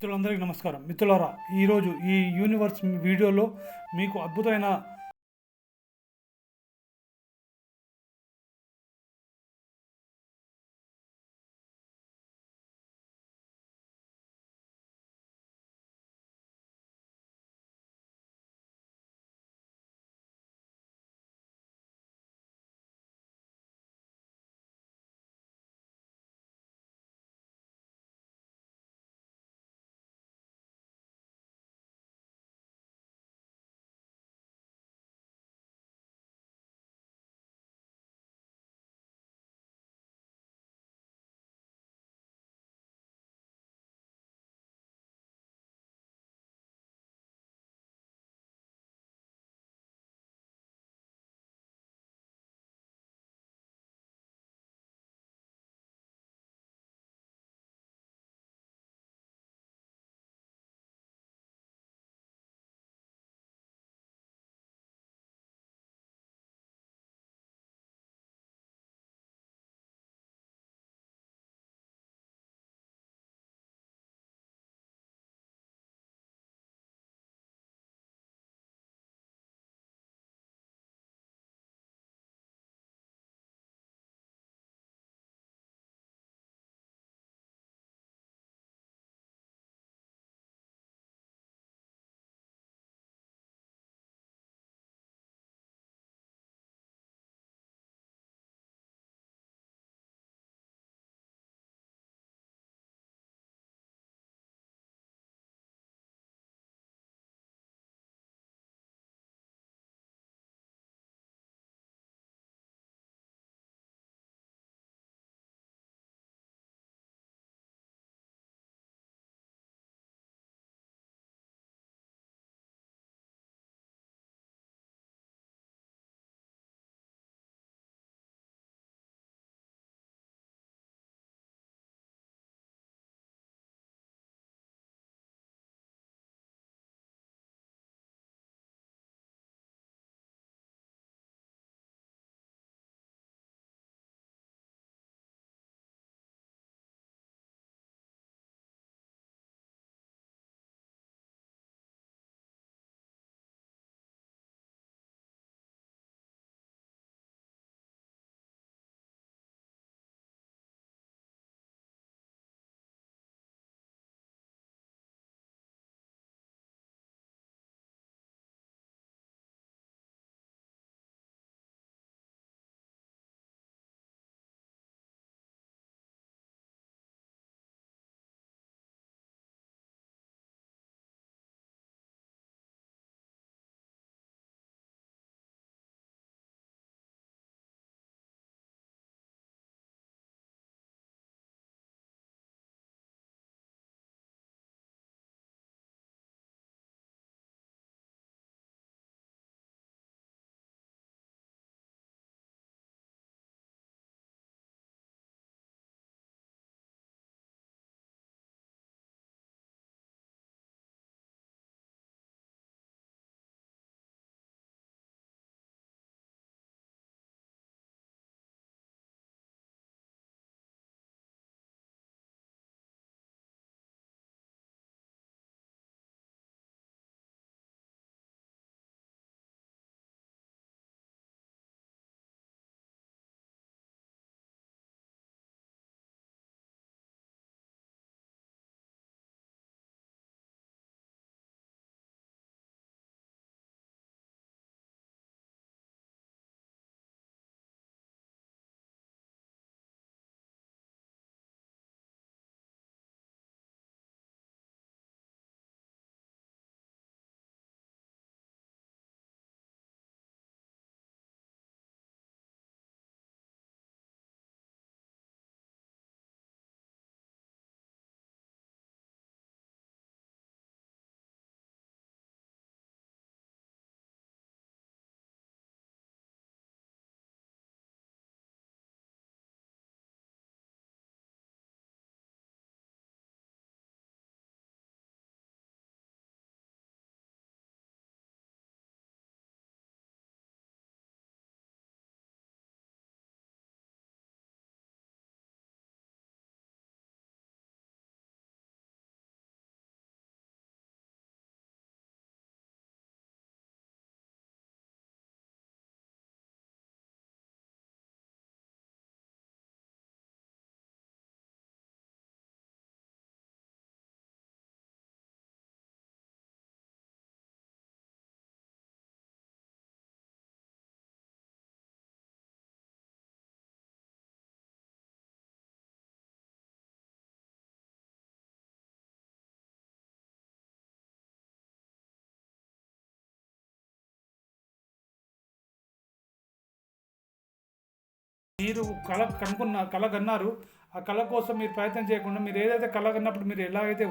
మిత్రులందరికీ నమస్కారం. మిత్రులారా ఈరోజు ఈ యూనివర్స్ వీడియోలో మీకు అద్భుతమైన మీరు కళ కనుక్కున్న కళ కన్నారు ఆ కళ కోసం మీరు ప్రయత్నం చేయకుండా మీరు ఏదైతే కళ కన్నప్పుడు మీరు ఎలాగైతే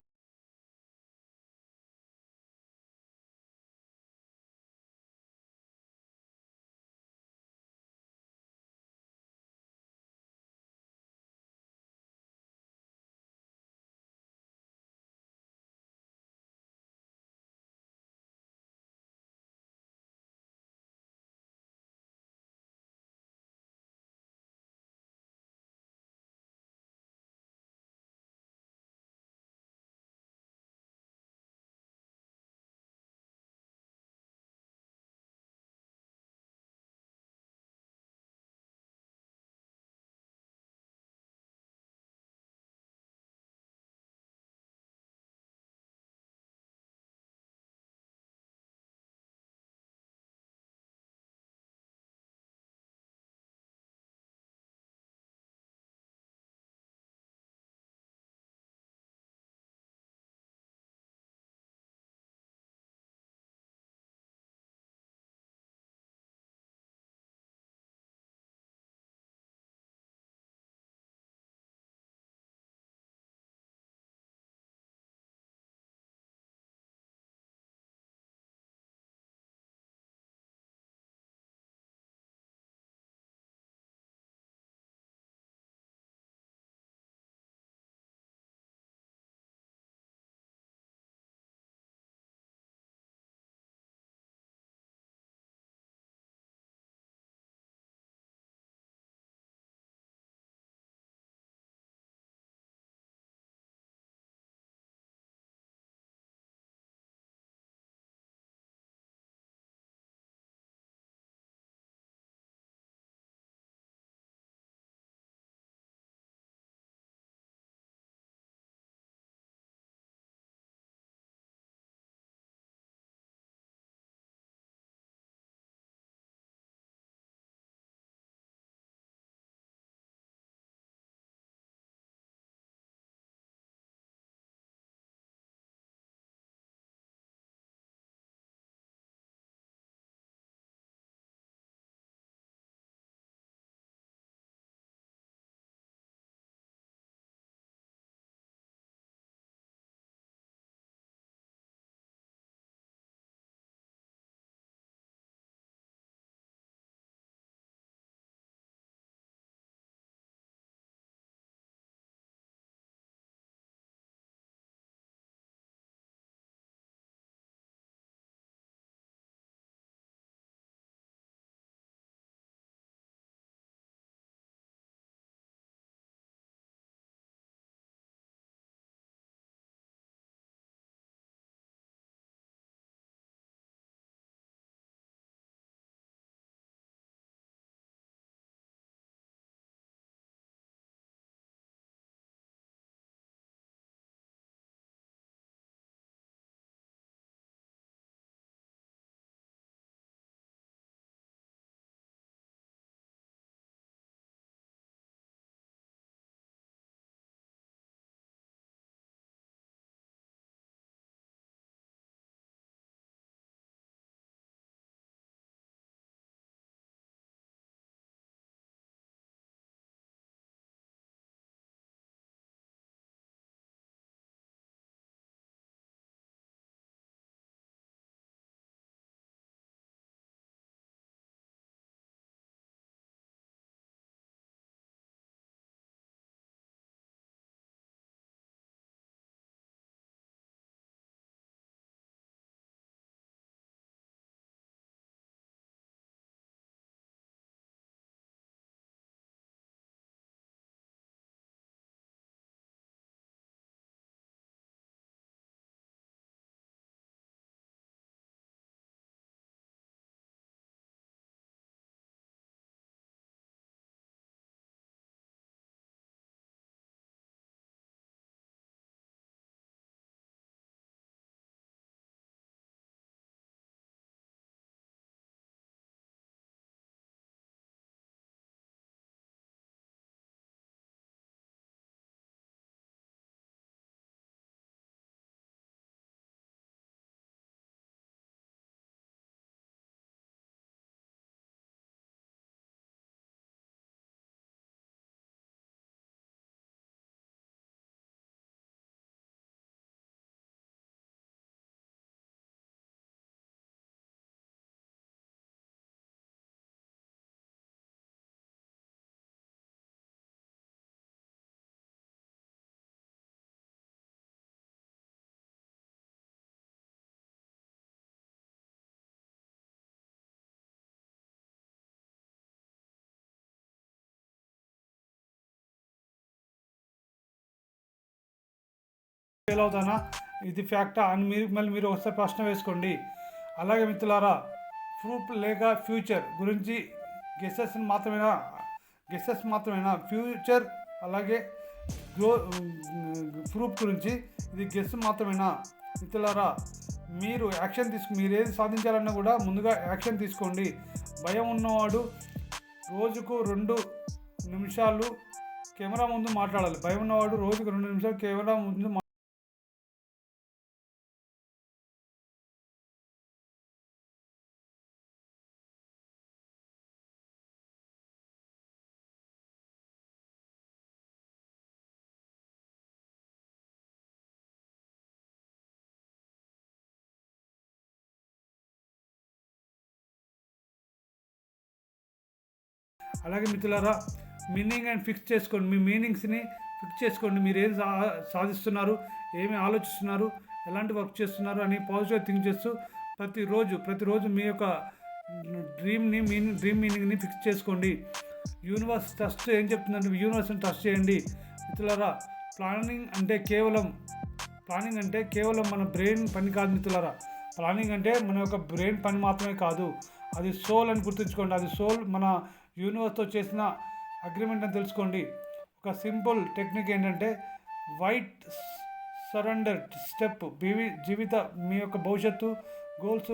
ఫెయిల్ అవుతానా? ఇది ఫ్యాక్టా అని మీరు మళ్ళీ మీరు ఒకసారి ప్రశ్న వేసుకోండి. అలాగే మిత్రులారా ప్రూఫ్ లేక ఫ్యూచర్ గురించి గెసెస్ మాత్రమేనా? గెసెస్ మాత్రమేనా? ఫ్యూచర్ అలాగే గ్రో ప్రూఫ్ గురించి ఇది గెస్ మాత్రమేనా? మిత్రులారా మీరు యాక్షన్ తీసుకు మీరు ఏది సాధించాలన్నా కూడా ముందుగా యాక్షన్ తీసుకోండి. భయం ఉన్నవాడు రోజుకు రెండు నిమిషాలు కెమెరా ముందు మాట్లాడాలి. భయం ఉన్నవాడు రోజుకు రెండు నిమిషాలు కెమెరా ముందు అలాగే మిత్రులారా మీనింగ్ అండ్ ఫిక్స్ చేసుకోండి. మీ మీనింగ్స్ని ఫిక్స్ చేసుకోండి. మీరు ఏం సా సాధిస్తున్నారు ఏమి ఆలోచిస్తున్నారు ఎలాంటి వర్క్ చేస్తున్నారు అని పాజిటివ్గా థింక్ చేస్తూ ప్రతిరోజు ప్రతిరోజు మీ యొక్క డ్రీమ్ని మీనింగ్ డ్రీమ్ మీనింగ్ని ఫిక్స్ చేసుకోండి. యూనివర్స్ ట్రస్ట్ ఏం చెప్తుందంటే యూనివర్స్ని ట్రస్ట్ చేయండి. మిత్రులారా ప్లానింగ్ అంటే కేవలం ప్లానింగ్ అంటే కేవలం మన బ్రెయిన్ పని కాదు మిత్రులారా. ప్లానింగ్ అంటే మన యొక్క బ్రెయిన్ పని మాత్రమే కాదు. అది సోల్ అని గుర్తుంచుకోండి. అది సోల్ మన యూనివర్స్తో చేసిన అగ్రిమెంట్ అని తెలుసుకోండి. ఒక సింపుల్ టెక్నిక్ ఏంటంటే వైట్ సరెండర్ స్టెప్ బీవి జీవిత మీ యొక్క భవిష్యత్తు గోల్స్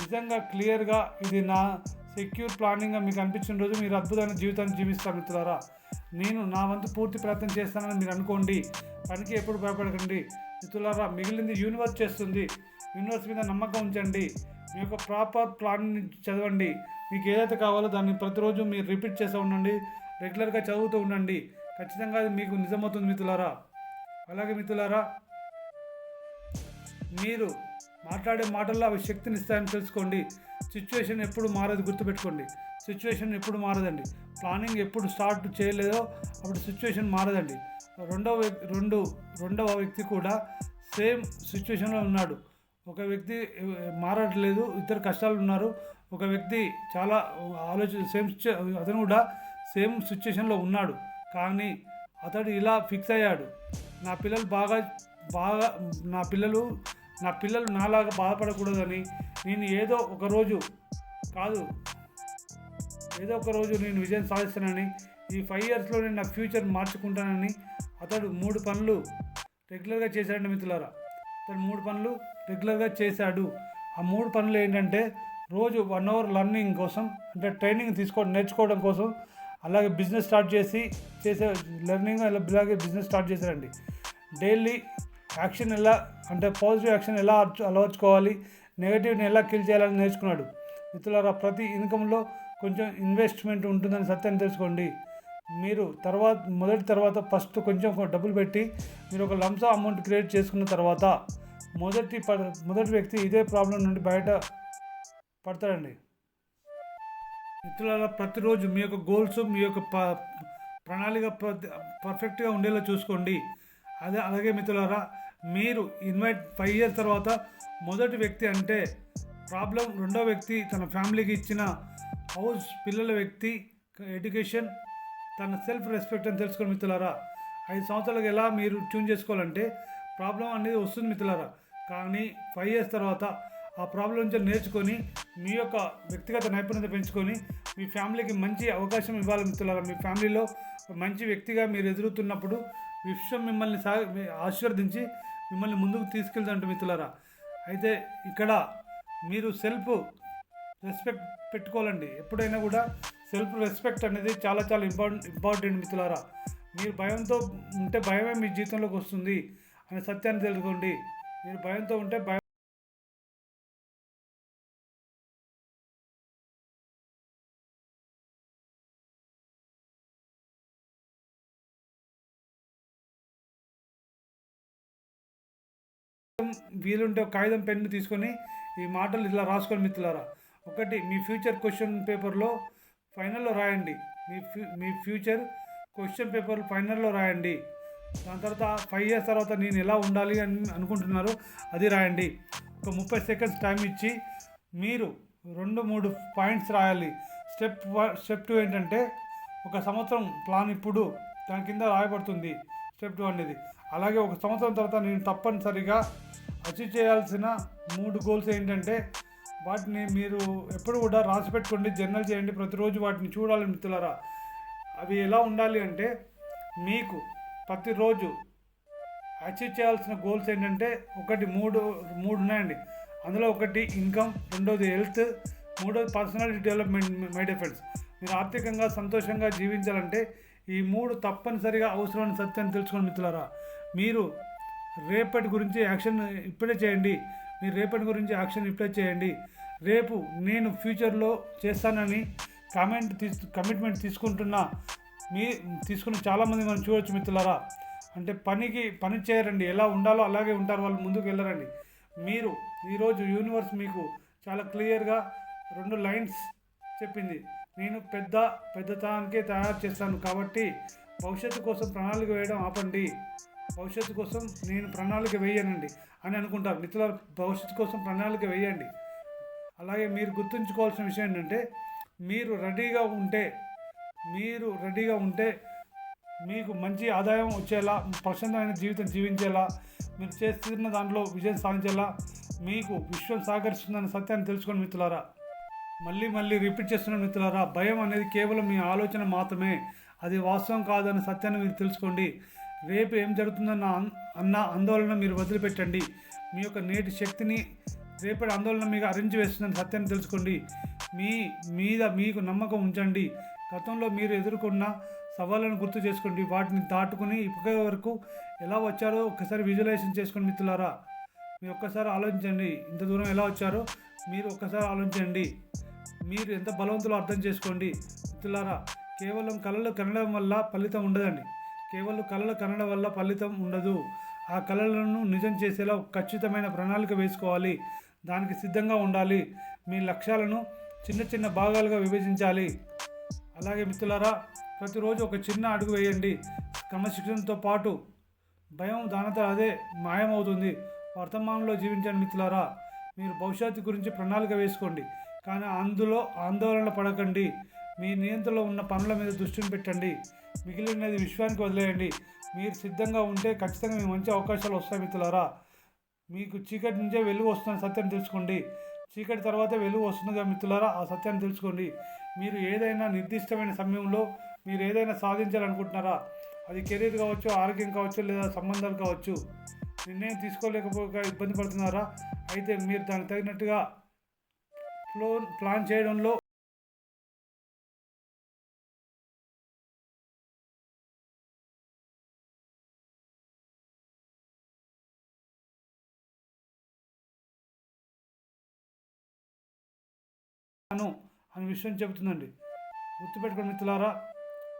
నిజంగా క్లియర్గా ఇది నా సెక్యూర్ ప్లానింగ్గా మీకు అనిపించిన రోజు మీరు అద్భుతమైన జీవితాన్ని జీవిస్తారు మిత్రులారా. నేను నా వంతు పూర్తి ప్రయత్నం చేస్తానని మీరు అనుకోండి. పనికి ఎప్పుడు భయపడకండి. మిత్రులారా మిగిలింది యూనివర్స్ చేస్తుంది. యూనివర్స్ మీద నమ్మకం ఉంచండి. మీ యొక్క ప్రాపర్ ప్లాన్ చదవండి. మీకు ఏదైతే కావాలో దాన్ని ప్రతిరోజు మీరు రిపీట్ చేస్తూ ఉండండి. రెగ్యులర్గా చదువుతూ ఉండండి. ఖచ్చితంగా అది మీకు నిజమవుతుంది మిత్రులారా. అలాగే మిత్రులారా మీరు మాట్లాడే మాటల్లో అవి శక్తిని ఇస్తాయని తెలుసుకోండి. సిచ్యువేషన్ ఎప్పుడు మారదు గుర్తుపెట్టుకోండి. సిచ్యువేషన్ ఎప్పుడు మారదండి. ప్లానింగ్ ఎప్పుడు స్టార్ట్ చేయలేదో అప్పుడు సిచ్యువేషన్ మారదండి. రెండవ రెండు రెండవ వ్యక్తి కూడా సేమ్ సిచ్యువేషన్లో ఉన్నాడు. ఒక వ్యక్తి మారట్లేదు ఇద్దరు కష్టాలు ఉన్నారు. ఒక వ్యక్తి చాలా ఆలోచన సేమ్ అతను కూడా సేమ్ సిచ్యుయేషన్లో ఉన్నాడు. కానీ అతడు ఇలా ఫిక్స్ అయ్యాడు. నా పిల్లలు బాగా బాగా నా పిల్లలు నా పిల్లలు నాలాగా బాధపడకూడదని నేను ఏదో ఒకరోజు కాదు ఏదో ఒక రోజు నేను విజయం సాధిస్తానని ఈ ఫైవ్ ఇయర్స్లో నేను నా ఫ్యూచర్ మార్చుకుంటానని అతడు మూడు పనులు రెగ్యులర్గా చేశాడండి మిత్రులారా. అతడు మూడు పనులు రెగ్యులర్గా చేశాడు. ఆ మూడు పనులు ఏంటంటే రోజు వన్ అవర్ లర్నింగ్ కోసం అంటే ట్రైనింగ్ తీసుకోవడం నేర్చుకోవడం కోసం అలాగే బిజినెస్ స్టార్ట్ చేసి చేసే లెర్నింగ్ అలాగే బిజినెస్ స్టార్ట్ చేశారండి. డైలీ యాక్షన్ ఎలా అంటే పాజిటివ్ యాక్షన్ ఎలా అలవర్చుకోవాలి నెగటివ్ని ఎలా కిల్ చేయాలని నేర్చుకున్నాడు. మిత్రులారా ప్రతి ఇన్కంలో కొంచెం ఇన్వెస్ట్మెంట్ ఉంటుందని సత్యం తెలుసుకోండి. మీరు తర్వాత మొదటి తర్వాత ఫస్ట్ కొంచెం డబ్బులు పెట్టి మీరు ఒక లంసా అమౌంట్ క్రియేట్ చేసుకున్న తర్వాత మొదటి ప- మొదటి వ్యక్తి ఇదే ప్రాబ్లం నుండి బయట పడతాడండి. మిత్రులారా ప్రతిరోజు మీ యొక్క గోల్స్ మీ యొక్క ప ప్రణాళిక పర్ఫెక్ట్గా ఉండేలా చూసుకోండి. అదే అలాగే మిత్రులారా మీరు ఇన్వైట్ ఫైవ్ ఇయర్స్ తర్వాత మొదటి వ్యక్తి అంటే ప్రాబ్లం రెండో వ్యక్తి తన ఫ్యామిలీకి ఇచ్చిన హౌస్ పిల్లల వ్యక్తి ఎడ్యుకేషన్ తన సెల్ఫ్ రెస్పెక్ట్ అని తెలుసుకోండి మిత్రులారా. ఐదు సంవత్సరాలకు ఎలా మీరు ట్యూన్ చేసుకోవాలంటే ప్రాబ్లం అనేది వస్తుంది మిత్రులారా. కానీ ఫైవ్ ఇయర్స్ తర్వాత ఆ ప్రాబ్లం నుంచి నేర్చుకొని మీ యొక్క వ్యక్తిగత నైపుణ్యత పెంచుకొని మీ ఫ్యామిలీకి మంచి అవకాశం ఇవ్వాలి మిత్రులారా. మీ ఫ్యామిలీలో మంచి వ్యక్తిగా మీరు ఎదురుతున్నప్పుడు విశ్వం మిమ్మల్ని సా మీ ఆశీర్వదించి మిమ్మల్ని ముందుకు తీసుకెళ్తాంట మిత్రులారా. అయితే ఇక్కడ మీరు సెల్ఫ్ రెస్పెక్ట్ పెట్టుకోవాలండి. ఎప్పుడైనా కూడా సెల్ఫ్ రెస్పెక్ట్ అనేది చాలా చాలా ఇంపార్టెంట్ ఇంపార్టెంట్ మిత్రులారా. మీరు భయంతో ఉంటే భయమే మీ జీవితంలోకి వస్తుంది. అనే సత్యాన్ని తెలుసుకోండి. మీరు భయంతో ఉంటే భయం వీలుంటే ఒక కాగితం పెన్ను తీసుకొని ఈ మాటలు ఇలా రాసుకొని మిత్రులారా ఒకటి మీ ఫ్యూచర్ క్వశ్చన్ పేపర్లో ఫైనల్లో రాయండి. మీ ఫ్యూ మీ ఫ్యూచర్ క్వశ్చన్ పేపర్ ఫైనల్లో రాయండి. దాని తర్వాత ఫైవ్ ఇయర్స్ తర్వాత నేను ఎలా ఉండాలి అని అనుకుంటున్నారో అది రాయండి. ఒక ముప్పై సెకండ్స్ టైం ఇచ్చి మీరు రెండు మూడు పాయింట్స్ రాయాలి. స్టెప్ వన్ స్టెప్ టూ ఏంటంటే ఒక సంవత్సరం ప్లాన్ ఇప్పుడు దాని కింద రాయబడుతుంది. స్టెప్ టూ అనేది. అలాగే ఒక సంవత్సరం తర్వాత నేను తప్పనిసరిగా అచీవ్ చేయాల్సిన మూడు గోల్స్ ఏంటంటే వాటిని మీరు ఎప్పుడు కూడా రాసి పెట్టుకోండి జర్నల్ చేయండి ప్రతిరోజు వాటిని చూడాలి మిత్రులారా. అవి ఎలా ఉండాలి అంటే మీకు ప్రతిరోజు అచీవ్ చేయాల్సిన గోల్స్ ఏంటంటే ఒకటి మూడు మూడు ఉన్నాయండి. అందులో ఒకటి ఇన్కమ్ రెండోది హెల్త్ మూడోది పర్సనాలిటీ డెవలప్మెంట్ మై ఎఫెక్ట్స్ మీరు ఆర్థికంగా సంతోషంగా జీవించాలంటే ఈ మూడు తప్పనిసరిగా అవసరమైన సత్యాన్ని తెలుసుకొని మిత్రులారా మీరు రేపటి గురించి యాక్షన్ ఇప్పుడే చేయండి. మీరు రేపటి గురించి యాక్షన్ ఇప్పుడే చేయండి. రేపు నేను ఫ్యూచర్లో చేస్తానని కామెంట్ తీసు కమిట్మెంట్ తీసుకుంటున్న. మీ తీసుకున్న చాలామంది మనం చూడొచ్చు మిత్రులారా. అంటే పనికి పని చేయరండి. ఎలా ఉండాలో అలాగే ఉంటారు. వాళ్ళు ముందుకు వెళ్ళరండి. మీరు ఈరోజు యూనివర్స్ మీకు చాలా క్లియర్గా రెండు లైన్స్ చెప్పింది. నేను పెద్ద పెద్దతనానికే తయారు చేస్తాను కాబట్టి భవిష్యత్తు కోసం ప్రణాళిక వేయడం ఆపండి. భవిష్యత్తు కోసం నేను ప్రణాళిక వేయనండి అని అనుకుంటారు మిత్రుల భవిష్యత్తు కోసం ప్రణాళిక వేయండి. అలాగే మీరు గుర్తుంచుకోవాల్సిన విషయం ఏంటంటే మీరు రెడీగా ఉంటే మీరు రెడీగా ఉంటే మీకు మంచి ఆదాయం వచ్చేలా ప్రశాంతమైన జీవితం జీవించేలా మీరు చేస్తున్న దాంట్లో విజయం సాధించేలా మీకు విశ్వం సహకరిస్తుందన్న సత్యాన్ని తెలుసుకోండి మిత్రులారా మళ్ళీ మళ్ళీ రిపీట్ చేస్తున్న మిత్రులారా భయం అనేది కేవలం మీ ఆలోచన మాత్రమే అది వాస్తవం కాదన్న సత్యాన్ని మీరు తెలుసుకోండి. రేపు ఏం జరుగుతుందన్న అన్న ఆందోళన మీరు వదిలిపెట్టండి. మీ యొక్క నేటి శక్తిని రేపటి ఆందోళన మీకు అరించి వేస్తుందని సత్యాన్ని తెలుసుకోండి. మీ మీద మీకు నమ్మకం ఉంచండి. గతంలో మీరు ఎదుర్కొన్న సవాళ్ళను గుర్తు చేసుకోండి. వాటిని దాటుకుని ఇప్పటి వరకు ఎలా వచ్చారో ఒక్కసారి విజువలైజేషన్ చేసుకోండి మిత్రులారా. మీరు ఒక్కసారి ఆలోచించండి. ఇంత దూరం ఎలా వచ్చారో మీరు ఒక్కసారి ఆలోచించండి. మీరు ఎంత బలవంతులో అర్థం చేసుకోండి మిత్రులారా. కేవలం కళలు కనడం వల్ల ఫలితం ఉండదండి. కేవలం కళలు కనడం వల్ల ఫలితం ఉండదు. ఆ కళలను నిజం చేసేలా ఖచ్చితమైన ప్రణాళిక వేసుకోవాలి. దానికి సిద్ధంగా ఉండాలి. మీ లక్ష్యాలను చిన్న చిన్న భాగాలుగా విభజించాలి. అలాగే మిత్రులారా ప్రతిరోజు ఒక చిన్న అడుగు వేయండి. క్రమశిక్షణతో పాటు భయం దానితో అదే మాయమవుతుంది. వర్తమానంలో జీవించండి మిత్రులారా. మీరు భవిష్యత్తు గురించి ప్రణాళిక వేసుకోండి. కానీ అందులో ఆందోళన పడకండి. మీ నియంత్రణలో ఉన్న పనుల మీద దృష్టిని పెట్టండి. మిగిలినది విశ్వానికి వదిలేయండి. మీరు సిద్ధంగా ఉంటే ఖచ్చితంగా మీ మంచి అవకాశాలు వస్తాయి మిత్రులారా. మీకు చీకటి నుంచే వెలుగు వస్తున్న సత్యం తెలుసుకోండి. చీకటి తర్వాత వెలుగు వస్తుందిగా మిత్రులారా. ఆ సత్యాన్ని తెలుసుకోండి. మీరు ఏదైనా నిర్దిష్టమైన సమయంలో మీరు ఏదైనా సాధించాలనుకుంటున్నారా? అది కెరీర్ కావచ్చు ఆరోగ్యం కావచ్చు లేదా సంబంధాలు కావచ్చు. నిర్ణయం తీసుకోలేకపోక ఇబ్బంది పడుతున్నారా? అయితే మీరు దానికి తగినట్టుగా ప్లో ప్లాన్ చేయడంలో ను అనే విషయం చెబుతుందండి. గుర్తుపెట్టుకోండి మిత్రులారా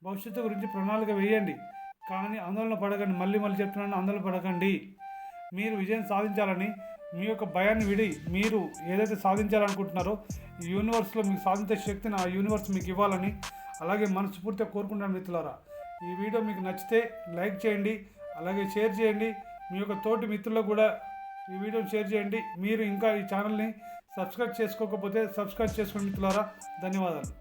భవిష్యత్తు గురించి ప్రణాళిక వేయండి. కానీ ఆందోళన పడకండి మళ్ళీ మళ్ళీ చెప్తున్నాను ఆందోళన పడకండి. మీరు విజయం సాధించాలని మీ యొక్క భయాన్ని విడి మీరు ఏదైతే సాధించాలనుకుంటున్నారో ఈ యూనివర్స్లో మీకు సాధించే శక్తిని ఆ యూనివర్స్ మీకు ఇవ్వాలని అలాగే మనస్ఫూర్తిగా కోరుకుంటాను మిత్రులారా. ఈ వీడియో మీకు నచ్చితే లైక్ చేయండి అలాగే షేర్ చేయండి. మీ యొక్క తోటి మిత్రులకు కూడా ఈ వీడియోని షేర్ చేయండి. మీరు ఇంకా ఈ ఛానల్ని సబ్స్క్రైబ్ చేసుకోకపోతే సబ్స్క్రైబ్ చేసుకోండి మిత్రులారా. ధన్యవాదాలు.